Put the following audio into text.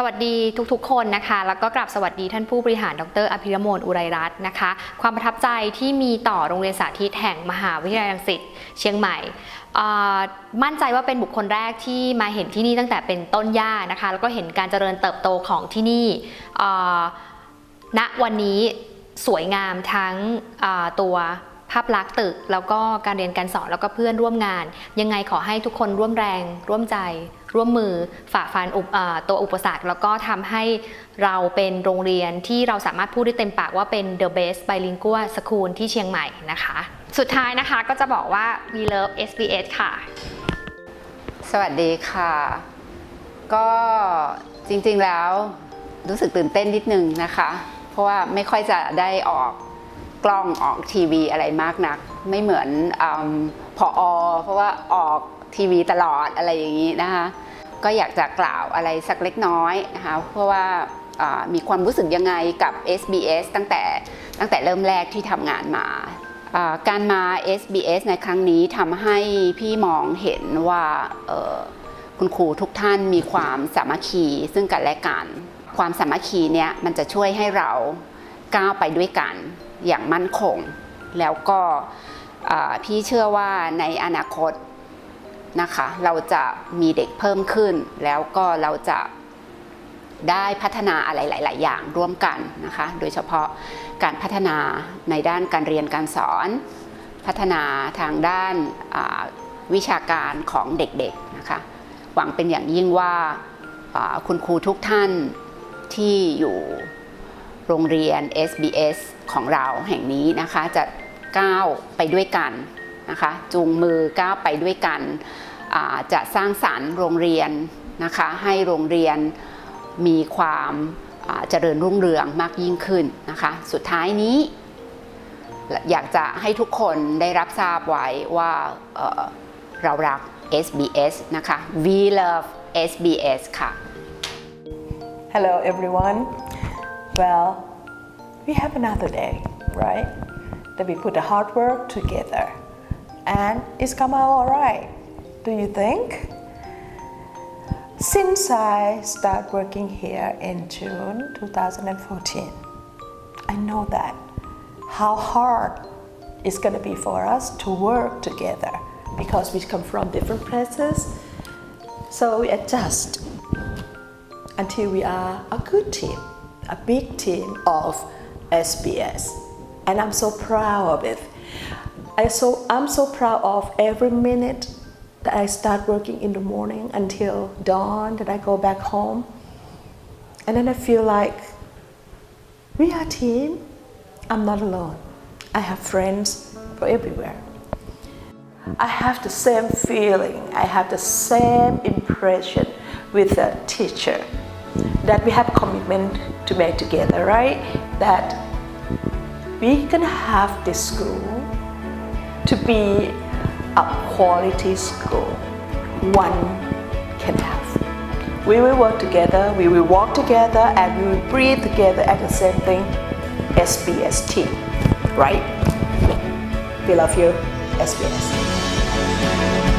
สวัสดีทุกๆ คนนะคะ แล้วก็กลับสวัสดีท่านผู้บริหาร ดร อภิรมนอุไรรัตน์นะคะ ความประทับใจที่มีต่อโรงเรียนสาธิตแห่งมหาวิทยาลัยรังสิตเชียงใหม่มั่นใจว่าเป็นบุคคลแรกที่มาเห็นที่นี่ตั้งแต่เป็นต้นหญ้านะคะ แล้วก็เห็นการเจริญเติบโตของที่นี่ณวันนี้สวยงามทั้งตัว ภาพลักษณ์ตึก แล้วก็การเรียนการสอนแล้วก็เพื่อนร่วมงาน ยังไงขอให้ทุกคนร่วมแรง ร่วมใจ ร่วมมือฝ่าฟันตัวอุปสรรค แล้วก็ทำให้เราเป็นโรงเรียนที่เราสามารถพูดได้เต็มปากว่าเป็น the best bilingual school ที่เชียงใหม่นะคะ สุดท้ายนะคะก็จะบอกว่า we love SBS ค่ะ สวัสดีค่ะ ก็จริงๆแล้วรู้สึกตื่นเต้นนิดนึงนะคะ เพราะว่าไม่ค่อยจะได้ออก กล้องออกทีวีอะไรมากนัก ไม่เหมือนอพออเพราะว่าออกทีวีตลอดอะไรอย่างนี้นะคะก็อยากจะกล่าวอะไรสักเล็กน้อยนะคะเพราะว่ามีความรู้สึกยังไงกับ SBS ตั้งแต่ตั้งแต่เริ่มแรกที่ทำงานมา การมา SBS ในครั้งนี้ทำให้พี่มองเห็นว่าคุณครูทุกท่านมีความสามัคคีซึ่งกันและกัน ความสามัคคีเนี่ยมันจะช่วยให้เรา ก้าวไปด้วยกันอย่างมั่นคง แล้วก็พี่เชื่อว่าในอนาคตนะคะเราจะมีเด็กเพิ่มขึ้น แล้วก็เราจะได้พัฒนาอะไรหลาย ๆ อย่างร่วมกันนะคะ โดยเฉพาะการพัฒนาในด้านการเรียนการสอน พัฒนาทางด้านวิชาการของเด็ก ๆ นะคะ หวังเป็นอย่างยิ่งว่าคุณครูทุกท่านที่อยู่ โรงเรียน SBS ของเราแห่งนี้นะคะจะก้าวไปด้วยกันนะคะจูงมือก้าวไปด้วยกันจะสร้างสรรค์โรงเรียนนะคะให้โรงเรียนมีความเจริญรุ่งเรืองมากยิ่งขึ้นนะคะสุดท้ายนี้ อยากจะให้ทุกคนได้รับทราบไว้ว่าเเรารัก SBS นะคะ We love SBS ค่ะ Hello, everyone. Well, we have another day, right? That we put the hard work together, and it's come out all right. Do you think? Since I started working here in June 2014, I know that how hard it's going to be for us to work together because we come from different places. So we adjust until we are a good team, a big team of SBS. And I'm so proud of it. I so, I'm so proud of every minute that I start working in the morning until dawn that I go back home. And then I feel like we are a team. I'm not alone. I have friends for everywhere. I have the same feeling, I have the same impression with the teacher that we have commitment to make together, right? That we can have this school to be a quality school one can have. We will work together, we will walk together, and we will breathe together at the same thing, SBS team, right? We love you, SBS.